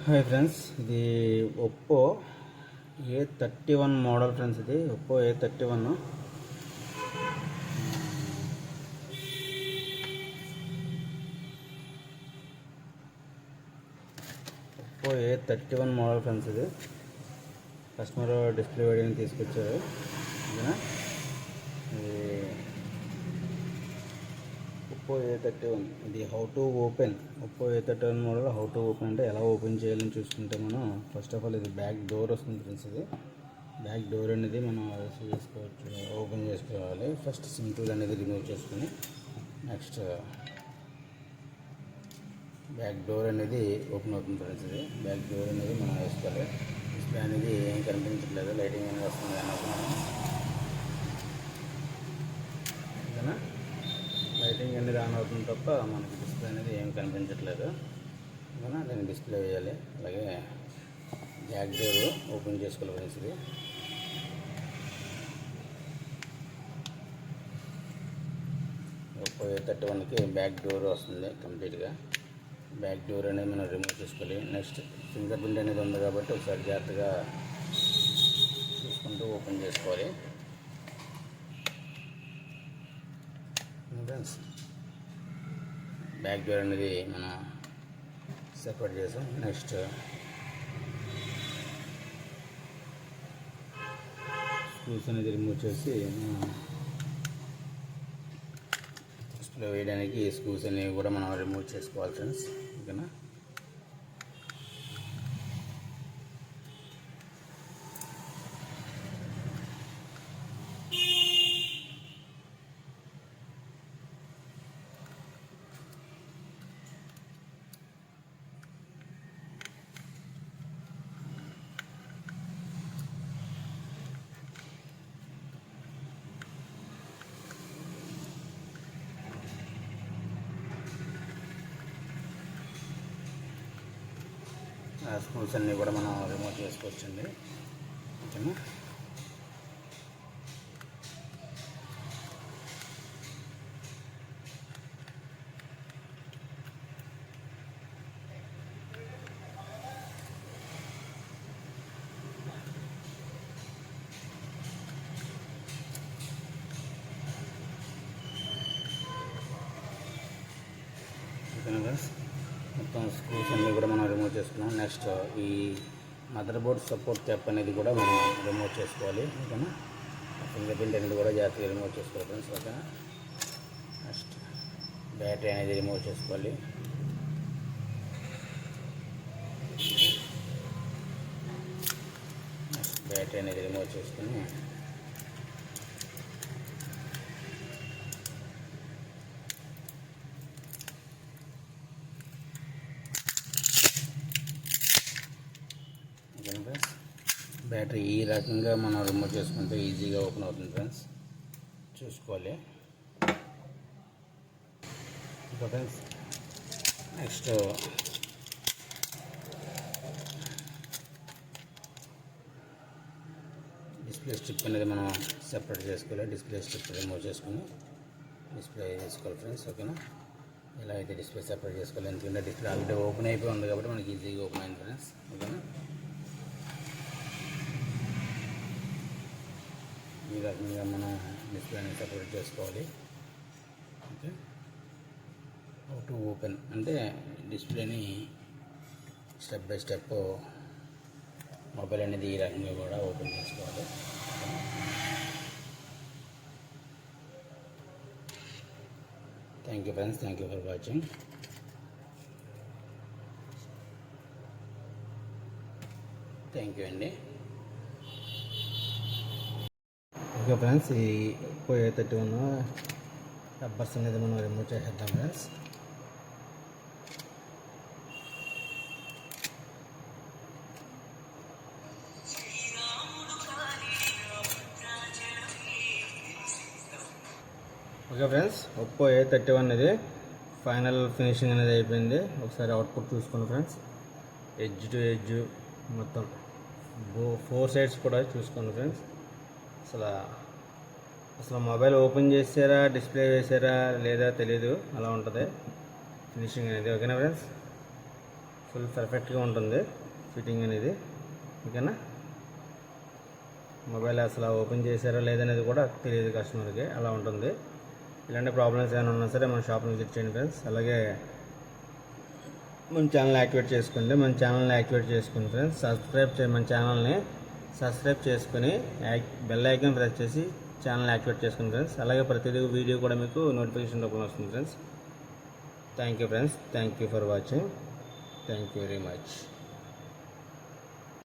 Hi friends ఇది Oppo A thirty one model friends ఇది Oppo A thirty one Oppo A thirty one model friends ఇది customer display వేడిని తీసుకొచ్చారు ఇది Oppo A thirty one ఇది how to open Oppo A thirty one model how to open అంటే ఎలా open చేయాలని చూసుకుంటే మనం ఫస్ట్ ఆఫ్ ఆల్ ఇది బ్యాక్ డోర్ వస్తుంది ఫ్రెండ్స్ ఇది. బ్యాక్ డోర్ అనేది మనం రిసీవ్ చేసుకోవచ్చు ఓపెన్ చేసుకోవాలి. ఫస్ట్ సింపుల్ అనేది రిమూవ్ చేసుకుని నెక్స్ట్ బ్యాక్ డోర్ అనేది ఓపెన్ అవుతుంది ఫ్రెండ్స్ ఇది. బ్యాక్ డోర్ అనేది మనం వేసుకోవాలి. డిస్ప్లే అనేది ఏం కనిపించట్లేదు. లైటింగ్ అనేది వస్తుంది. అన్నప్పుడు మనం ఓకేనా లైటింగ్ అనేది తప్ప మనకి డిస్ప్లే అనేది ఏం కనిపించట్లేదు. ఓకేనా దాన్ని డిస్ప్లే వేయాలి. అలాగే బ్యాక్ డోర్ ఓపెన్ చేసుకోవాలి ఫ్రెండ్స్ ఇది థర్టీ వన్కి బ్యాక్ డోర్ వస్తుంది కంప్లీట్గా బ్యాక్ డోర్ అనేది మనం రిమూవ్ చేసుకోవాలి. నెక్స్ట్ ఫింగర్ ప్రింట్ అనేది ఉంది కాబట్టి ఒకసారి జాగ్రత్తగా చూసుకుంటూ ఓపెన్ చేసుకోవాలి. ఫ్రెండ్స్ బ్యాక్ డోర్ అనేది మనం సెపరేట్ చేసాం నెక్స్ట్. స్క్రూస్ అనేది రిమూవ్ చేసి మనం వేయడానికి స్క్రూస్ అనేవి కూడా మనం రిమూవ్ చేసుకోవాలి ఫ్రెండ్స్ ఓకేనా? స్క్రూస్ అన్నీ కూడా మనం రిమూవ్ చేసుకోవచ్చండి. ఓకేనా? ఓకేనా మొత్తం స్క్రూస్ అన్నీ కూడా మనం రిమూవ్ చేసుకున్నాం. నెక్స్ట్ ఈ మదర్ బోర్డ్ సపోర్ట్ క్యాప్ అనేది కూడా మనం రిమూవ్ చేసుకోవాలి. ఓకేనా? ఫింగర్ ప్రింట్ అనేది కూడా జాగ్రత్తగా రిమూవ్ చేసుకోవాలి ఫ్రెండ్స్ ఓకేనా? నెక్స్ట్ బ్యాటరీ అనేది రిమూవ్ చేసుకోవాలి. బ్యాటరీ అనేది రిమూవ్ చేసుకుని ఓకేనా ఫ్రెండ్స్. బ్యాటరీ ఈ రకంగా మనం రిమూవ్ చేసుకుంటే ఈజీగా ఓపెన్ అవుతుంది ఫ్రెండ్స్. చూసుకోవాలి. ఇంకా ఫ్రెండ్స్. నెక్స్ట్ డిస్ప్లే స్ట్రిప్ అనేది మనం సెపరేట్ చేసుకోవాలి. డిస్ప్లే స్ట్రిప్ రిమూవ్ చేసుకుని డిస్ప్లే చేసుకోవాలి ఫ్రెండ్స్. ఓకేనా ఇలా అయితే డిస్ప్లే సెపరేట్ చేసుకోవాలి ఎందుకంటే డిస్ప్లే ఆల్రెడీ ఓపెన్ అయిపోయి ఉంది కాబట్టి మనకి ఈజీగా ఓపెన్ అయింది ఫ్రెండ్స్. ఓకేనా ఈ రకంగా మనం డిస్ప్లేని సపరేట్ చేసుకోవాలి. ఓకే? టు ఓపెన్ అంటే డిస్ప్లేని స్టెప్ బై స్టెప్ మొబైల్ అనేది ఈ రకంగా కూడా ఓపెన్ చేసుకోవాలి. Thank you friends thank you for watching thank you అండి. ఓకే ఫ్రెండ్స్ ఈ పోయే థర్టీ వన్ రబ్బర్స్ అనేది మనం రిమూవ్ చేసేద్దాం friends. Okay friends Oppo A thirty one అనేది ఫైనల్ ఫినిషింగ్ అనేది అయిపోయింది. ఒకసారి అవుట్పుట్ చూసుకోండి ఫ్రెండ్స్. ఎడ్జ్ టు ఎడ్జ్ మొత్తం. బో ఫోర్ సైడ్స్ కూడా చూసుకోండి ఫ్రెండ్స్. అసలు అసలు మొబైల్ ఓపెన్ చేసారా డిస్ప్లే వేసారా లేదా తెలీదు. అలా ఉంటుంది. ఫినిషింగ్ అనేది ఓకేనా ఫ్రెండ్స్? ఫుల్ పర్ఫెక్ట్గా ఉంటుంది ఫిట్టింగ్ అనేది. ఓకేనా? మొబైల్ అసలు ఓపెన్ చేశారా లేదనేది కూడా తెలియదు కస్టమర్కి. అలా ఉంటుంది. ఇలాంటి ప్రాబ్లమ్స్ ఏమైనా ఉన్నా సరే మన షాప్ని విజిట్ చేయండి ఫ్రెండ్స్. అలాగే మన ఛానల్ యాక్టివేట్ చేసుకోండి. మన ఛానల్ని యాక్టివేట్ చేసుకోండి ఫ్రెండ్స్. సబ్స్క్రైబ్ చేయండి మన ఛానల్ని సబ్స్క్రైబ్ చేసుకుని బెల్ ఐకాన్ ప్రెస్ చేసి ఛానల్ యాక్టివేట్ చేసుకుని ఫ్రెండ్స్. అలాగే ప్రతిదీ వీడియో కూడా మీకు నోటిఫికేషన్ రూపంలో వస్తుంది friends. Thank you friends. Thank you for watching. Thank you very much.